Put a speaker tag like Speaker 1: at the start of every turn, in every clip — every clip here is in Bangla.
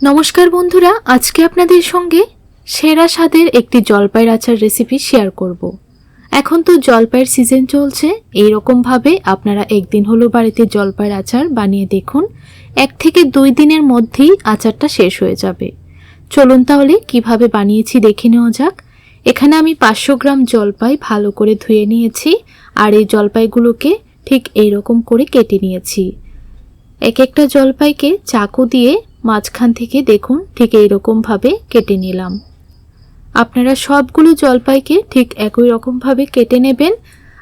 Speaker 1: নমস্কার বন্ধুরা, আজকে আপনাদের সঙ্গে সেরা স্বাদের একটি জলপাইয়ের আচার রেসিপি শেয়ার করব। এখন তো জলপাইয়ের সিজন চলছে এই এইরকমভাবে আপনারা একদিন হলো বাড়িতে জলপাইয়ের আচার বানিয়ে দেখুন, এক থেকে দুই দিনের মধ্যেই আচারটা শেষ হয়ে যাবে। চলুন তাহলে কীভাবে বানিয়েছি দেখে নেওয়া যাক। এখানে আমি পাঁচশো গ্রাম জলপাই ভালো করে ধুয়ে নিয়েছি, আর এই জলপাইগুলোকে ঠিক এইরকম করে কেটে নিয়েছি। এক একটা জলপাইকে চাকু দিয়ে মাঝখান থেকে দেখুন ঠিক এইরকমভাবে কেটে নিলাম। আপনারা সবগুলো জলপাইকে ঠিক একই রকমভাবে কেটে নেবেন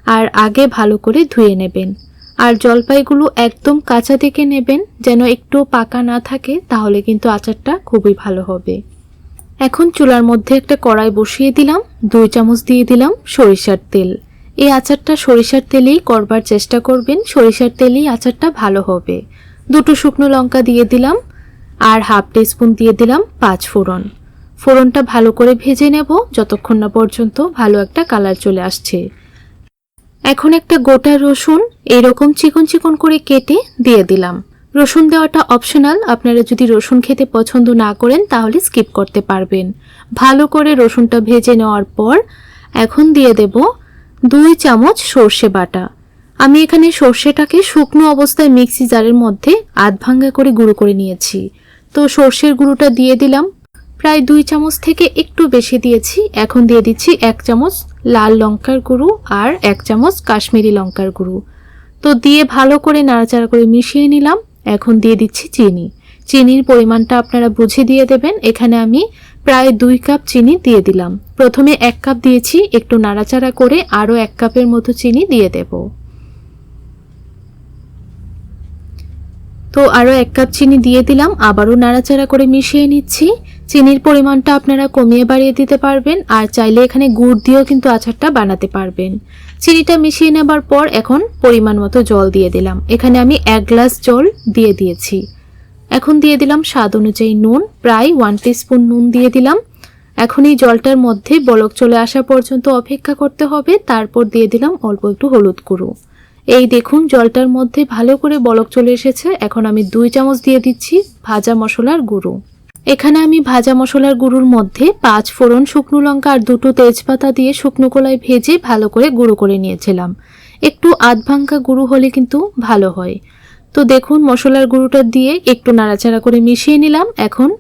Speaker 1: আর আগে ভালো করে ধুয়ে নেবেন। আর জলপাইগুলো একদম কাঁচা থেকে নেবেন, যেন একটু পাকা না থাকে, তাহলে কিন্তু আচারটা খুবই ভালো হবে। এখন চুলার মধ্যে একটা কড়াই বসিয়ে দিলাম, দুই চামচ দিয়ে দিলাম সরিষার তেল। এই আচারটা সরিষার তেলেই করবার চেষ্টা করবেন, সরিষার তেলেই আচারটা ভালো হবে। দুটো শুকনো লঙ্কা দিয়ে দিলাম আর হাফ টিস্পুন দিয়ে দিলাম পাঁচ ফোড়ন। ফোড়নটা ভালো করে ভেজে নেব, যতক্ষণ না পর্যন্ত ভালো একটা কালার চলে আসছে। এখন একটা গোটা রসুন এরকম চিকন চিকন করে কেটে দিয়ে দিলাম। রসুন দেওয়াটা অপশনাল আপনারা যদি রসুন খেতে পছন্দ না করেন তাহলে স্কিপ করতে পারবেন। ভালো করে রসুনটা ভেজে নেওয়ার পর এখন দিয়ে দেব দুই চামচ সর্ষে বাটা। আমি এখানে সর্ষেটাকে শুকনো অবস্থায় মিক্সি জারের মধ্যে আধ ভাঙ্গা করে গুঁড়ো করে নিয়েছি। তো সর্ষের গুঁড়োটা দিয়ে দিলাম। প্রায় দুই চামচ থেকে একটু বেশি দিয়েছি। এখন দিয়ে দিচ্ছি এক চামচ লাল লঙ্কার গুঁড়ো আর এক চামচ কাশ্মীরি লঙ্কার গুঁড়ো। তো দিয়ে ভালো করে নাড়াচাড়া করে মিশিয়ে নিলাম। এখন দিয়ে দিচ্ছি চিনি। চিনির পরিমাণটা আপনারা বুঝে দিয়ে দেবেন। এখানে আমি প্রায় দুই কাপ চিনি দিয়ে দিলাম। প্রথমে এক কাপ দিয়েছি। একটু নাড়াচাড়া করে আরও এক কাপের মতো চিনি দিয়ে দেবো। তো আরও এক কাপ চিনি দিয়ে দিলাম, আবারও নাড়াচাড়া করে মিশিয়ে নিচ্ছি। চিনির পরিমাণটা আপনারা কমিয়ে বাড়িয়ে দিতে পারবেন, আর চাইলে এখানে গুড় দিয়েও কিন্তু আচারটা বানাতে পারবেন। চিনিটা মিশিয়ে নেবার পর এখন পরিমাণ মতো জল দিয়ে দিলাম। এখানে আমি এক গ্লাস জল দিয়ে দিয়েছি। এখন দিয়ে দিলাম স্বাদ অনুযায়ী নুন, প্রায় ওয়ান স্পুন নুন দিয়ে দিলাম। এখন এই জলটার মধ্যে বলক চলে আসা পর্যন্ত অপেক্ষা করতে হবে, তারপর দিয়ে দিলাম অল্প একটু হলুদ গুঁড়ো। এই দেখুন, জলটার মধ্যে ভালো করে বলক চলে এসেছে। এখন আমি দুই চামচ দিয়ে দিচ্ছি ভাজা মশলার গুঁড়ো। এখানে আমি ভাজা মশলার গুঁড়োর মধ্যে পাঁচ ফোড়ন শুকনো লঙ্কা আর দুটো তেজপাতা দিয়ে শুকনো কলায় ভেজে ভালো করে গুঁড়ো করে নিয়েছিলাম। একটু আধ ভাঙ্কা গুঁড়ো হলে কিন্তু ভালো হয়। তো দেখুন, মশলার গুঁড়োটা দিয়ে একটু নাড়াচাড়া করে মিশিয়ে নিলাম। এখন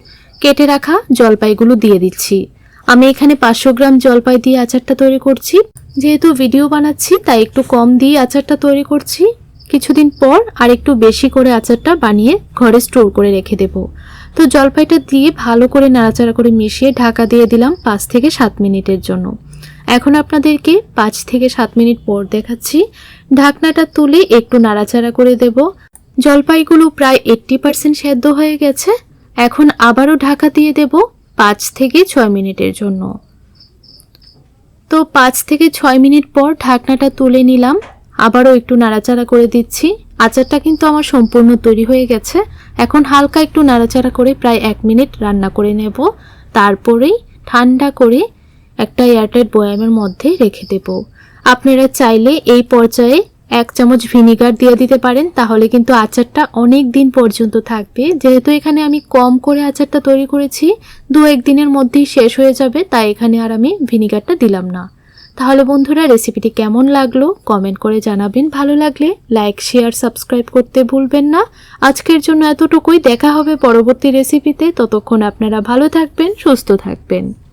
Speaker 1: কেটে রাখা জলপাইগুলো দিয়ে দিচ্ছি। আমি এখানে পাঁচশো গ্রাম জলপাই দিয়ে আচারটা তৈরি করছি। যেহেতু ভিডিও বানাচ্ছি, তাই একটু কম দিয়ে আচারটা তৈরি করছি। কিছুদিন পর আর একটু বেশি করে আচারটা বানিয়ে ঘরে স্টোর করে রেখে দেব। তো জলপাইটা দিয়ে ভালো করে নাড়াচাড়া করে মিশিয়ে ঢাকা দিয়ে দিলাম পাঁচ থেকে সাত মিনিটের জন্য। এখন আপনাদেরকে পাঁচ থেকে সাত মিনিট পর দেখাচ্ছি। ঢাকনাটা তুলে একটু নাড়াচাড়া করে দেব। জলপাইগুলো প্রায় এইট্টি পার্সেন্ট সেদ্ধ হয়ে গেছে। এখন আবারও ঢাকা দিয়ে দেব। পাঁচ থেকে ছয় মিনিটের জন্য। তো পাঁচ থেকে ছয় মিনিট পর ঢাকনাটা তুলে নিলাম। আবারও একটু নাড়াচাড়া করে দিচ্ছি। আচারটা কিন্তু আমার সম্পূর্ণ তৈরি হয়ে গেছে। এখন হালকা একটু নাড়াচাড়া করে প্রায় এক মিনিট রান্না করে নেব। তারপরেই ঠান্ডা করে একটা এয়ারটাইট বয়ামের মধ্যে রেখে দেব। আপনারা চাইলে এই পর্যায়ে এক চামচ ভিনিগার দিয়ে দিতে পারেন, তাহলে কিন্তু আচারটা অনেক দিন পর্যন্ত থাকবে। যেহেতু এখানে আমি কম করে আচারটা তৈরি করেছি, দু এক দিনের মধ্যেই শেষ হয়ে যাবে, তাই এখানে আর আমি ভিনিগারটা দিলাম না। তাহলে বন্ধুরা, রেসিপিটি কেমন লাগল কমেন্ট করে জানাবেন। ভালো লাগলে লাইক, শেয়ার, সাবস্ক্রাইব করতে ভুলবেন না। আজকের জন্য এতটুকুই, দেখা হবে পরবর্তী রেসিপিতে। ততক্ষণ আপনারা ভালো থাকবেন, সুস্থ থাকবেন।